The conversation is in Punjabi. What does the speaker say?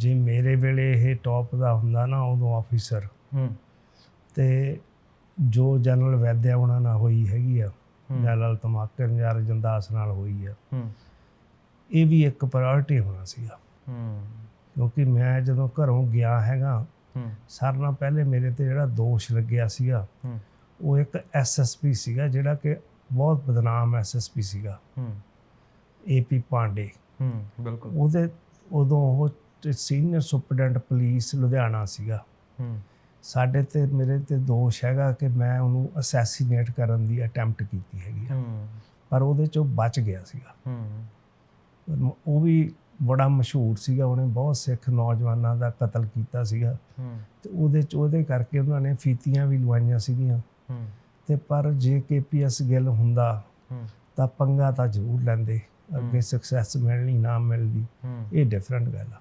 ਜੇ ਮੇਰੇ ਵੇਲੇ ਇਹ ਟੌਪ ਦਾ ਹੁੰਦਾ ਨਾ ਉਦੋਂ ਆਫੀਸਰ ਹੂੰ। ਤੇ ਜੋ ਜਨਰਲ ਵੈਦਿਆ ਉਹਨਾਂ ਨਾਲ ਹੋਈ ਹੈਗੀ ਆ। ਜਨਰਲ ਤਮਾਕਰ ਜਾਂ ਰਜੰਦਾਸ ਨਾਲ ਹੋਈ ਆ। ਹੂੰ। ਇਹ ਵੀ ਇੱਕ ਪ੍ਰਾਇੋਰਟੀ ਹੋਣਾ ਸੀਗਾ। ਹੂੰ। ਕਿਉਂਕਿ ਮੈਂ ਜਦੋਂ ਘਰੋਂ ਗਿਆ ਹੈਗਾ ਹੂੰ। ਸਾਰਿਆਂ ਨਾਲ ਪਹਿਲੇ ਮੇਰੇ ਤੇ ਜਿਹੜਾ ਦੋਸ਼ ਲੱਗਿਆ ਸੀਗਾ ਹੂੰ। ਉਹ ਇੱਕ ਐਸਐਸਪੀ ਸੀਗਾ ਜਿਹੜਾ ਕਿ ਬਹੁਤ ਬਦਨਾਮ ਐਸਐਸਪੀ ਸੀਗਾ। ਹੂੰ। ਏਪੀ ਪਾਂਡੇ ਹੂੰ ਬਿਲਕੁਲ। ਉਹਦੇ ਉਦੋਂ ਉਹ ਸੀਨੀਅਰ ਸੁਪਰਡੈਂਟ ਪੁਲਿਸ ਲੁਧਿਆਣਾ ਸੀਗਾ। ਹੂੰ। ਸਾਡੇ ਤੇ ਮੇਰੇ ਤੇ ਦੋਸ਼ ਹੈਗਾ ਕਿ ਮੈਂ ਉਹਨੂੰ ਅਸੈਸੀਨੇਟ ਕਰਨ ਦੀ ਅਟੈਂਪਟ ਕੀਤੀ ਹੈਗੀ ਆ। ਹੂੰ। ਪਰ ਉਹਦੇ ਚੋਂ ਬਚ ਗਿਆ ਸੀਗਾ। ਉਹ ਵੀ ਬੜਾ ਮਸ਼ਹੂਰ ਸੀਗਾ। ਉਹਨੇ ਬਹੁਤ ਸਿੱਖ ਨੌਜਵਾਨਾਂ ਦਾ ਕਤਲ ਕੀਤਾ ਸੀਗਾ। ਹੂੰ। ਤੇ ਉਹਦੇ ਚ ਉਹਦੇ ਕਰਕੇ ਉਹਨਾਂ ਨੇ ਫੀਤੀਆਂ ਵੀ ਲਵਾਈਆਂ ਸੀਗੀਆਂ। ਹੂੰ। ਤੇ ਪਰ ਜੇ ਕੇਪੀਐਸ ਗਿੱਲ ਹੁੰਦਾ ਹੂੰ। ਤਾਂ ਪੰਗਾ ਤਾਂ ਜ਼ਰੂਰ ਲੈਂਦੇ। ਅੱਗੇ। ਸਕਸੈਸ ਮਿਲਣੀ ਨਾ ਮਿਲਦੀ ਇਹ ਡਿਫਰੈਂਟ ਗੱਲ ਆ।